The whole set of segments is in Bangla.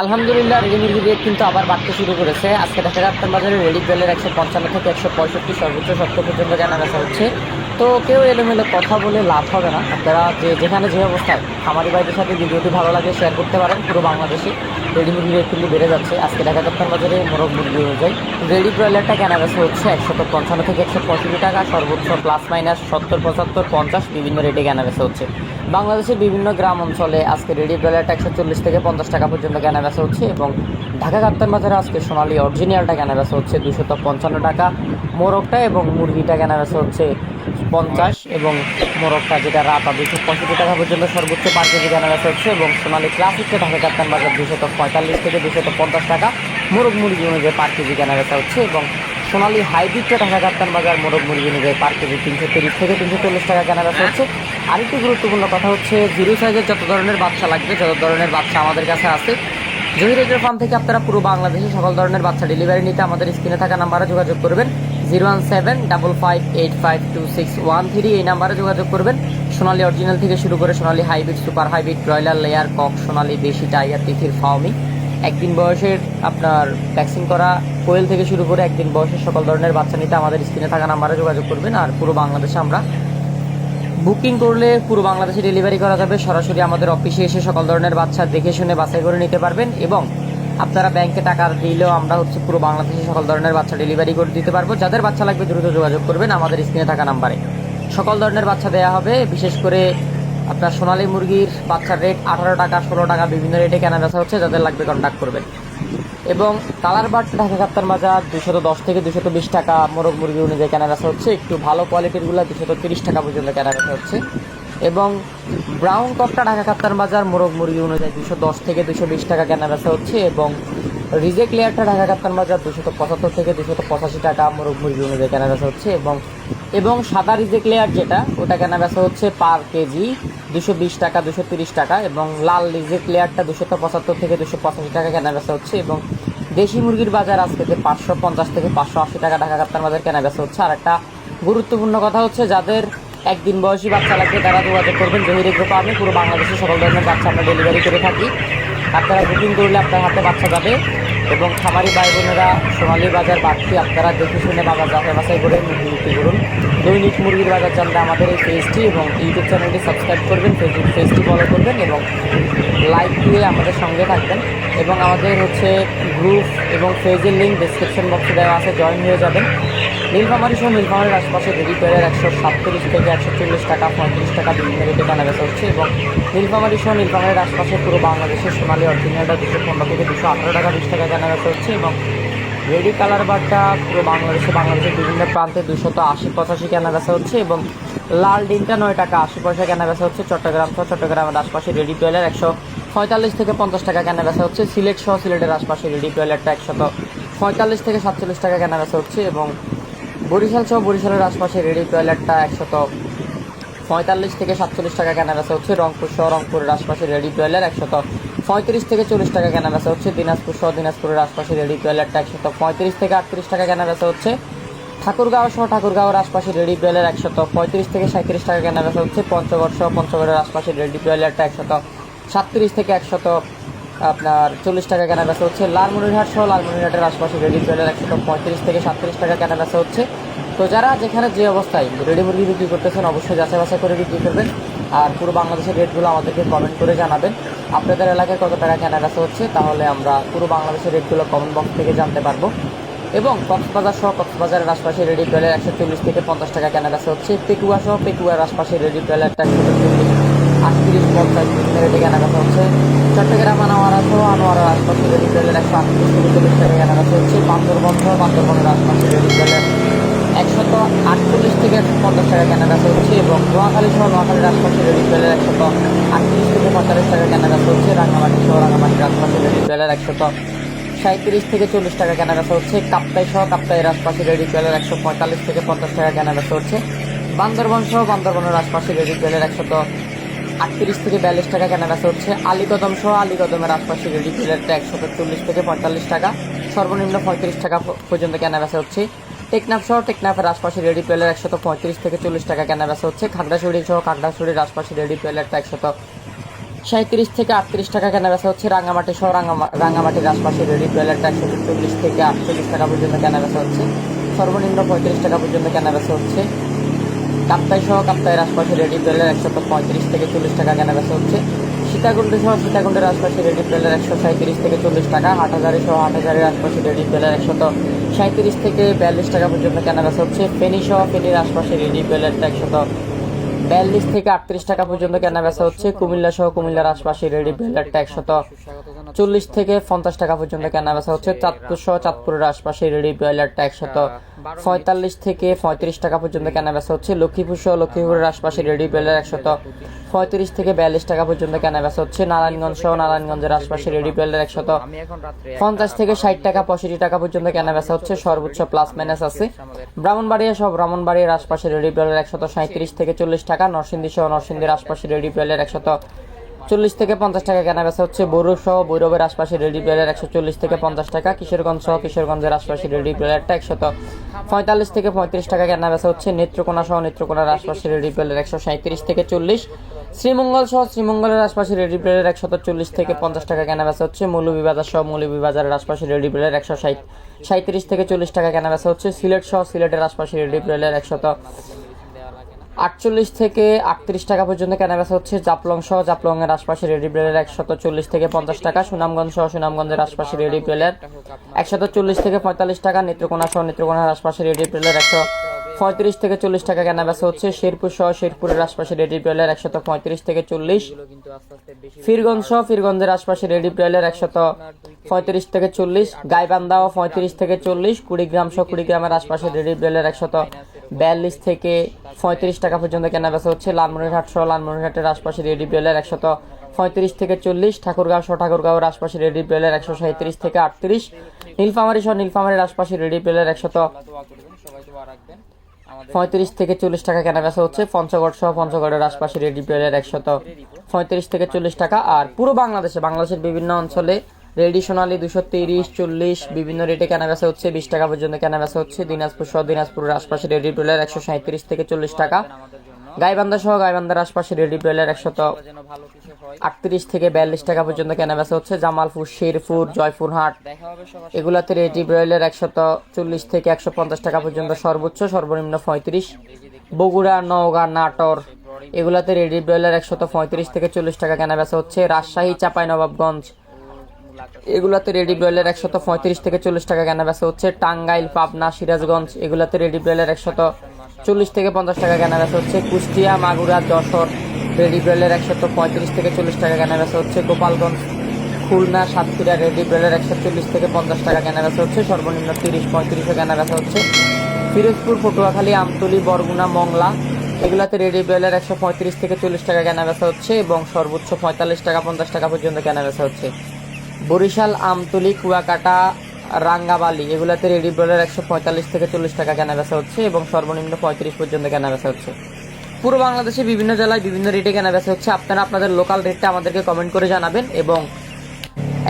আলহামদুলিল্লাহ, রেডি মুরগির রেট কিন্তু আবার বাড়তে শুরু করেছে। আজকে দেখা যাচ্ছে বাজারে রেডি বেলের একশো পঞ্চান্ন থেকে একশো পঁয়ষট্টি সর্বোচ্চ সত্তর পর্যন্ত কেনা বেচা হচ্ছে। তো কেউ এলোমেলো কথা বলে লাভ হবে না। আপনারা যে যেখানে যে অবস্থায়, খামারি ভাইদের সাথে ভিডিওটি ভালো লাগে শেয়ার করতে পারেন। পুরো বাংলাদেশে রেডি মুরগির রেট কিন্তু বেড়ে যাচ্ছে। আজকে দেখা যাচ্ছে বাজারে মোরগ মুরগি অনুযায়ী রেডি ব্রয়লারটা কেনা বেচা হচ্ছে একশত পঞ্চান্ন থেকে একশো পঁয়ষট্টি টাকা। সর্বোচ্চ প্লাস মাইনাস সত্তর, পঁচাত্তর, পঞ্চাশ বিভিন্ন রেটে কেনা বেচা হচ্ছে। বাংলাদেশের বিভিন্ন গ্রাম অঞ্চলে আজকে রেডি ব্রয়লারটা একশো চল্লিশ থেকে পঞ্চাশ টাকা পর্যন্ত কেনা বেচা হচ্ছে এবং ঢাকা কাপ্তান বাজারে আজকে সোনালী অরিজিনালটা কেনা বেচা হচ্ছে দুশত পঞ্চান্ন টাকা, মোরগটা এবং মুরগিটা কেনা বেচা হচ্ছে পঞ্চাশ এবং মোরগটা যেটা রাতা দুশো পঁয়ষট্টি টাকা পর্যন্ত সর্বোচ্চ পার কেজি কেনা বেচা হচ্ছে এবং সোনালী ক্লাসিকটা ঢাকা কাপ্তান বাজার দুশত পঁয়তাল্লিশ থেকে দুশত পঞ্চাশ টাকা, মোরগ মুরগি অনুযায়ী পার কেজি কেনা বেচা হচ্ছে এবং সোনালী হাইব্রিডটা ঢাকা কাপ্তান বাজার মোরগ মুরগি অনুযায়ী পার কেজি তিনশো তিরিশ থেকে তিনশো চল্লিশ টাকা কেনা বেচা হচ্ছে। আরেকটি গুরুত্বপূর্ণ কথা হচ্ছে, জিরো সাইজের যত ধরনের বাচ্চা লাগবে, যত ধরনের বাচ্চা আমাদের কাছে আছে জহিরেজের ফার্ম থেকে আপনারা পুরো বাংলাদেশে সকল ধরনের বাচ্চা ডেলিভারি নিতে আমাদের স্ক্রিনে থাকা নাম্বারে যোগাযোগ করবেন। Zero one seven double five eight five two six one three এই নাম্বারে যোগাযোগ করবেন। সোনালী অরিজিনাল থেকে শুরু করে Sonali hybrid super hybrid broiler layer cock Sonali, দেশি টাইগার তিথির ফাউমি একদিন বয়সের আপনার ভ্যাকসিন করা, কোয়েল থেকে শুরু করে একদিন বয়সের সকল ধরনের বাচ্চা নিতে আমাদের স্ক্রিনে থাকা নাম্বারে যোগাযোগ করবেন আর পুরো বাংলাদেশে আমরা বুকিং করলে পুরো বাংলাদেশে ডেলিভারি করা যাবে। সরাসরি আমাদের অফিসে এসে সকল ধরনের বাচ্চা দেখে শুনে বাছাই করে নিতে পারবেন এবং আপনারা ব্যাংকে টাকা দিলেও আমরা হচ্ছে পুরো বাংলাদেশে সকল ধরনের বাচ্চা ডেলিভারি করে দিতে পারব। যাদের বাচ্চা লাগবে দ্রুত যোগাযোগ করবেন আমাদের স্ক্রিনে থাকা নাম্বারে। সকল ধরনের বাচ্চা দেওয়া হবে, বিশেষ করে আপনার সোনালী মুরগির বাচ্চার রেট আঠারো টাকা, ষোলো টাকা বিভিন্ন রেটে কেনা বেচা হচ্ছে, যাদের লাগবে কন্ট্যাক্ট করবেন। এবং কালার বাট ঢাকা কাপ্তান বাজার দুশত দশ থেকে দুশত বিশ টাকা মোরগ মুরগি অনুযায়ী কেনা বেচা হচ্ছে। একটু ভালো কোয়ালিটিরগুলো দুশত তিরিশ টাকা পর্যন্ত কেনা বেচা হচ্ছে। এবং ব্রাউন কপটা ঢাকা কাপ্তান বাজার মোরগ মুরগি অনুযায়ী দুশো দশ থেকে দুশো বিশ টাকা কেনা বেচা হচ্ছে। এবং রিজেক্ট লেয়ারটা ঢাকা কাপ্তান বাজার দুশত পঁচাত্তর থেকে দুশত পঁচাশি টাকা মোরগ মুরগি অনুযায়ী কেনা বেচা হচ্ছে। এবং এবং সাদা রিজেক্ট লেয়ার যেটা, ওটা কেনা বেচা হচ্ছে পার কেজি দুশো বিশ টাকা, দুশো তিরিশ টাকা এবং লাল রিজেক্ট লেয়ারটা দুশত পঁচাত্তর থেকে দুশো পঁচাশি টাকা কেনা বেচা হচ্ছে এবং দেশি মুরগির বাজার আজকে যে পাঁচশো পঞ্চাশ থেকে পাঁচশো আশি টাকা ঢাকা কাপ্তান বাজার কেনা বেচা হচ্ছে। আর একটা গুরুত্বপূর্ণ কথা হচ্ছে, যাদের একদিন বয়সী বাচ্চা লাগবে তারা যোগাযোগ করবেন জহির এগ্রো ফার্মে। পুরো বাংলাদেশে সকল ধরনের বাচ্চা আমরা ডেলিভারি করে থাকি। আপনারা বুকিং করলে আপনার হাতে বাচ্চা যাবে এবং খামারি ভাই বোনেরা, সোনালী বাজার বাড়তি আপনারা দেখে শুনে বাজার বাছাই করে মুরগি বিক্রি করুন। দৈনিক মুরগির বাজার জানতে আমাদের এই পেজটি এবং ইউটিউব চ্যানেলটি সাবস্ক্রাইব করবেন, ফেসবুক পেজটি ফলো করবেন এবং লাইক দিয়ে আমাদের সঙ্গে থাকবেন। এবং আমাদের হচ্ছে গ্রুপ এবং পেজের লিঙ্ক ডিসক্রিপশন বক্সে দেওয়া আছে, জয়েন হয়ে যাবেন। নীলফামারি সহ নীলফামারির আশপাশে রেডি পেয়ারের একশো সাতত্রিশ থেকে একশো চল্লিশ টাকা, পঁয়ত্রিশ টাকা বিভিন্ন রেটে কেনা বেচা হচ্ছে এবং নীলফামারি সহ নীলফামারির আশপাশে পুরো বাংলাদেশের সোনালী অরিজিনালটা দুশো পনেরো থেকে দুশো আঠারো টাকা, বিশ টাকা কেনা বেচা হচ্ছে এবং রেডি কালার বারটা পুরো বাংলাদেশে, বাংলাদেশের বিভিন্ন প্রান্তে দুশত আশি পঁচাশি কেনা বেচা হচ্ছে এবং লাল ডিমটা নয় টাকা আশি পয়সা কেনা বেচা হচ্ছে। চট্টগ্রাম সহ চট্টগ্রামের আশপাশে রেডি পেয়ারের একশো পঁয়তাল্লিশ থেকে পঞ্চাশ টাকা কেনা বেচা হচ্ছে। সিলেট সহ সিলেটের আশপাশে রেডি পেয়ারটা একশত পঁয়তাল্লিশ থেকে সাতচল্লিশ টাকা কেনা বেচা হচ্ছে এবং বরিশাল সহ বরিশালের আশপাশে রেডি টয়লেটটা একশত পঁয়তাল্লিশ থেকে সাতচল্লিশ টাকা কেনা বেচা হচ্ছে। রংপুর সহ রংপুরের আশপাশে রেডি টয়লেট একশত পঁয়ত্রিশ থেকে চল্লিশ টাকা কেনা বেচা হচ্ছে। দিনাজপুর সহ দিনাজপুরের আশপাশে রেডি টয়লেটটা একশত পঁয়ত্রিশ থেকে আটত্রিশ টাকা কেনা বেচা হচ্ছে। ঠাকুরগাঁও সহ ঠাকুরগাঁওয়ের আশপাশে রেডি টয়লেট একশত পঁয়ত্রিশ থেকে সাঁত্রিশ টাকা কেনা বেচা হচ্ছে। পঞ্চগড় সহ পঞ্চগড়ের আশপাশে রেডি টয়লেটটা একশত সাতত্রিশ থেকে একশত আপনার চল্লিশ টাকা কেনা বেচা হচ্ছে। লালমনিরহাট সহ লালমনিরহাটের আশপাশে রেডি ট্রেলার একশত পঁয়ত্রিশ থেকে সাতত্রিশ টাকা কেনা বেচা হচ্ছে। তো যারা যেখানে যে অবস্থায় রেডি মুরগি বিক্রি করতেছেন, অবশ্যই যাচাই বাছাই করে বিক্রি করবেন। আর পুরো বাংলাদেশের রেটগুলো আমাদেরকে কমেন্ট করে জানাবেন। আপনাদের এলাকায় কত টাকা কেনা বেচা হচ্ছে, তাহলে আমরা পুরো বাংলাদেশের রেটগুলো কমেন্ট বক্স থেকে জানতে পারব। এবং কক্সবাজার সহ কক্সবাজারের আশপাশে রেডি ট্রেলার একশো চল্লিশ থেকে পঞ্চাশ টাকা কেনা বেচা হচ্ছে। পেকুয়া সহ পেকুয়ার আশপাশে রেডি ট্রেলারটা একশো চল্লিশ, আটত্রিশ, পঞ্চাশ বিভিন্ন রেটে কেনা বেচা হচ্ছে। চট্টগ্রাম, আনোয়ারা সহ আনোয়ারার আশপাশে রেডি ট্রেলের একশো আটত্রিশ থেকে চল্লিশ টাকা কেনা বেচা হচ্ছে। বান্দরবন সহ বান্দরবনের আশপাশে রেডি ট্রেলের একশত আটচল্লিশ থেকে একশো পঞ্চাশ টাকা কেনা হচ্ছে এবং নোয়াখালী সহ নোয়াখালীর আশপাশে রেডি ট্রেলের একশত আটত্রিশ থেকে পঁয়তাল্লিশ টাকা কেনা হচ্ছে রাঙামাটি সহ রাঙামাটির আশপাশে রেডি ট্রেলের একশত সাঁত্রিশ থেকে চল্লিশ টাকা কেনা হচ্ছে কাপ্তাই সহ কাপ্তাইয়ের আশপাশে রেডি ট্রেলের একশো পঁয়তাল্লিশ থেকে পঞ্চাশ টাকা কেনা হচ্ছে বান্দরবন সহ বান্দরবনের আশপাশে রেডি ট্রেলের একশত আটত্রিশ থেকে বিয়াল্লিশ টাকা কেনা হচ্ছে আলীকদম সহ আলীকদমের আশপাশে রেডি প্লেটটা একশো চল্লিশ থেকে পঁয়তাল্লিশ টাকা। সর্বনিম্ন পঁয়ত্রিশ টাকা পর্যন্ত কেনা হচ্ছে টেকনাফ সহ টেকনাফের আশপাশে রেডি প্লেয়ার একশত পঁয়ত্রিশ থেকে চল্লিশ টাকা কেনা বেচা হচ্ছে। খাগড়াছড়ি সহ খাগড়াছড়ির আশপাশে রেডি প্লেয়ারটা একশত সাঁত্রিশ থেকে আটত্রিশ টাকা কেনা বেচা হচ্ছে। রাঙ্গামাটি সহ রাঙ্গামা, রাঙ্গামাটির আশপাশে রেডি ব্রয়লারটা একশো চল্লিশ থেকে আটচল্লিশ টাকা পর্যন্ত কেনা বেচা হচ্ছে। সর্বনিম্ন পঁয়ত্রিশ টাকা পর্যন্ত কেনা বেচা হচ্ছে। কাপ্তাই সহ কাপ্তাইয়ের আশপাশে রেডি ব্রয়লার একশো পঁয়ত্রিশ থেকে চল্লিশ টাকা কেনা বেচা হচ্ছে। সীতাকুণ্ড সহ সীতাকুণ্ডের আশপাশে রেডি ব্রয়লার একশো সাঁত্রিশ থেকে চল্লিশ টাকা, হাটহাজারি সহ হাট হাজারের আশপাশে রেডি ব্রয়লার একশত সাঁত্রিশ থেকে বিয়াল্লিশ টাকা পর্যন্ত কেনা বেচা হচ্ছে। ফেনি সহ ফেনির আশপাশে রেডি ব্রয়লারটা একশত বিয়াল্লিশ থেকে আটত্রিশ টাকা পর্যন্ত কেনা বেচা হচ্ছে। কুমিল্লা সহ কুমিল্লার আশপাশে রেডি ব্রয়লারটা একশত চল্লিশ থেকে পঞ্চাশ টাকা পর্যন্ত কেনা বেচা হচ্ছে। চাঁদপুর সহ চাঁদপুরের আশপাশে রেডি ব্রয়লারটা একশত পঁয়তাল্লিশ থেকে পঁয়ত্রিশ টাকা পর্যন্ত কেনা বেচা হচ্ছে। লক্ষ্মীপুর সহ লক্ষ্মীপুরের আশপাশে রেডি ব্রয়লার একশত পঁয়ত্রিশ থেকে বিয়াল্লিশ টাকা পর্যন্ত কেনা বেচা হচ্ছে। নারায়ণগঞ্জ সহ নারায়ণগঞ্জের আশপাশে রেডি ব্রয়লার একশত পঞ্চাশ থেকে ষাট টাকা পঁয়ষট্টি টাকা পর্যন্ত কেনা বেচা হচ্ছে। সর্বোচ্চ প্লাস মাইনাস আছে। ব্রাহ্মণবাড়িয়া সহ ব্রাহ্মণবাড়িয়ার আশপাশে রেডি ব্রয়লার একশত সাঁত্রিশ থেকে চল্লিশ টাকা। নরসিংদী সহ নরসিংদীর আশপাশে রেডি ব্রয়লার একশত চল্লিশ থেকে পঞ্চাশ টাকা কেনা বেচা হচ্ছে বরু সহ বৈরবের আশপাশে রেডি ব্রয়লার একশো চল্লিশ থেকে পঞ্চাশ টাকা, কিশোরগঞ্জ সহ কিশোরগঞ্জের আশপাশে রেডি ব্রয়লারটা একশত পঁয়তাল্লিশ থেকে পঁয়ত্রিশ টাকা কেনা বেচা হচ্ছে নেত্রকোনা সহ নেত্রকোনার আশপাশে রেডি ব্রয়লার একশো সাঁত্রিশ থেকে চল্লিশ। শ্রীমঙ্গল সহ শ্রীমঙ্গলের আশপাশে রেডি ব্রয়লার একশত চল্লিশ থেকে পঞ্চাশ টাকা কেনা বেচা হচ্ছে। মৌলভীবাজার সহ মৌলভীবাজারের আশপাশে রেডি ব্রয়লার একশো সাঁত্রিশ থেকে চল্লিশ টাকা কেনা বেচা হচ্ছে। সিলেট সহ সিলেটের আশপাশে রেডি ব্রয়লার একশত আটচল্লিশ থেকে আটত্রিশ টাকা পর্যন্ত কেনা বেচা হচ্ছে জাপলং সহ জাপলং এর আশপাশে রেডি ব্রেলের একশত চল্লিশ থেকে পঞ্চাশ টাকা, সুনামগঞ্জ সহ সুনামগঞ্জের আশপাশে রেডি ব্রেলের একশত চল্লিশ থেকে পঁয়তাল্লিশ টাকা, নেত্রকোনা সহ নেত্রকোনার আশপাশে রেডি ব্রেলের একশো পঁয়ত্রিশ থেকে চল্লিশ টাকা কেনা বেচা হচ্ছে, শেরপুর সহ শেরপুরের আশপাশে রেডি ব্রেলের একশত পঁয়ত্রিশ থেকে চল্লিশ, ফিরগঞ্জ সহ ফিরগঞ্জের আশপাশে রেডি ব্রেলের একশত পঁয়ত্রিশ থেকে চল্লিশ, গাইবান্ধা ও পঁয়ত্রিশ থেকে চল্লিশ, কুড়িগ্রাম সহ কুড়িগ্রামের আশপাশে রেডি ব্রেলের একশত বিয়াল্লিশ থেকে পঁয়ত্রিশ টাকা পর্যন্ত কেনা বেচা হচ্ছে। লালমনিরহাট সহ লালমনিরহাটের রেডি ব্রেলের একশত পঁয়ত্রিশ থেকে চল্লিশ, ঠাকুরগাঁও সহ ঠাকুরগাঁওয়ের রেডি ব্রেলের একশো সাঁত্রিশ থেকে আটত্রিশ, নীলফামারি সহ নীলফামারির রেডি ব্রেলের একশত পঁয়ত্রিশ থেকে চল্লিশ টাকা কেনা বেচা হচ্ছে। পঞ্চগড় সহ পঞ্চগড়ের আশপাশে রেডি ব্রেলের একশত পঁয়ত্রিশ থেকে চল্লিশ টাকা। আর পুরো বাংলাদেশে, বাংলাদেশের বিভিন্ন অঞ্চলে রেডি সোনালি দুশো তিরিশ, চল্লিশ, বিভিন্ন রেটে কেনা বেচা হচ্ছে, বিশ টাকা পর্যন্ত কেনা বেচা হচ্ছে। দিনাজপুর সহ দিনাজপুরের আশপাশে রেডি ব্রেলের একশো সাঁত্রিশ থেকে চল্লিশ টাকা। গাইবান্ধা সহ গাইবান্ধার আশপাশে রেডি ব্রেলের একশত আটত্রিশ থেকে বিয়াল্লিশ টাকা পর্যন্ত কেনা বেচা হচ্ছে। জামালপুর, শেরপুর, জয়পুরহাট এগুলাতে রেডি ব্রয়েলের একশত চল্লিশ থেকে একশো পঞ্চাশ টাকা পর্যন্ত সর্বোচ্চ, সর্বনিম্ন পঁয়ত্রিশ। বগুড়া, নওগাঁ, নাটোর এগুলাতে রেডি ব্রয়েলের একশত পঁয়ত্রিশ থেকে চল্লিশ টাকা কেনা বেচা হচ্ছে। রাজশাহী চাপাই নবাবগঞ্জ এগুলাতে রেডি ব্রয়েলের একশত পঁয়ত্রিশ থেকে চল্লিশ টাকা কেনা বেচা হচ্ছে। টাঙ্গাইল, পাবনা, সিরাজগঞ্জ, এগুলাতে রেডি ব্রয়েলের একশত চল্লিশ থেকে পঞ্চাশ টাকা কেনা বেচা হচ্ছে। কুষ্টিয়া, মাগুরা, যশোর রেডি ব্রয়েলের একশত পঁয়ত্রিশ থেকে চল্লিশ টাকা কেনা বেচা হচ্ছে। গোপালগঞ্জ, খুলনা, সাতক্ষীরা রেডি ব্রেলের একশো চল্লিশ থেকে পঞ্চাশ টাকা কেনা বেচা হচ্ছে। সর্বনিম্ন তিরিশ পঁয়ত্রিশে কেনা বেচা হচ্ছে। ফিরোজপুর, পটুয়াখালী, আমতলি, বরগুনা, মংলা, এগুলাতে রেডি ব্রেলের একশো পঁয়ত্রিশ থেকে চল্লিশ টাকা কেনা বেচা হচ্ছে এবং সর্বোচ্চ পঁয়তাল্লিশ টাকা, পঞ্চাশ টাকা পর্যন্ত কেনা বেচা হচ্ছে। বরিশাল, আমতলি, কুয়াকাটা রাঙ্গাবালি এগুলাতে রেডি ব্রেলের একশো পঁয়তাল্লিশ থেকে চল্লিশ টাকা কেনা বেচা হচ্ছে এবং সর্বনিম্ন পঁয়ত্রিশ পর্যন্ত কেনা বেচা হচ্ছে। পুরো বাংলাদেশে বিভিন্ন জেলায় বিভিন্ন রেটে কেনা বেচা হচ্ছে। আপনারা আপনাদের লোকাল রেটটা আমাদেরকে কমেন্ট করে জানাবেন এবং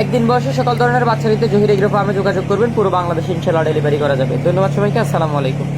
একদিন বয়সে সকল ধরনের বাচ্চা নিতে জহির এগ্রো ফার্মে যোগাযোগ করবেন। পুরো বাংলাদেশে ইনশাল্লাহ ডেলিভারি করা যাবে। ধন্যবাদ সবাইকে, আসসালামু আলাইকুম।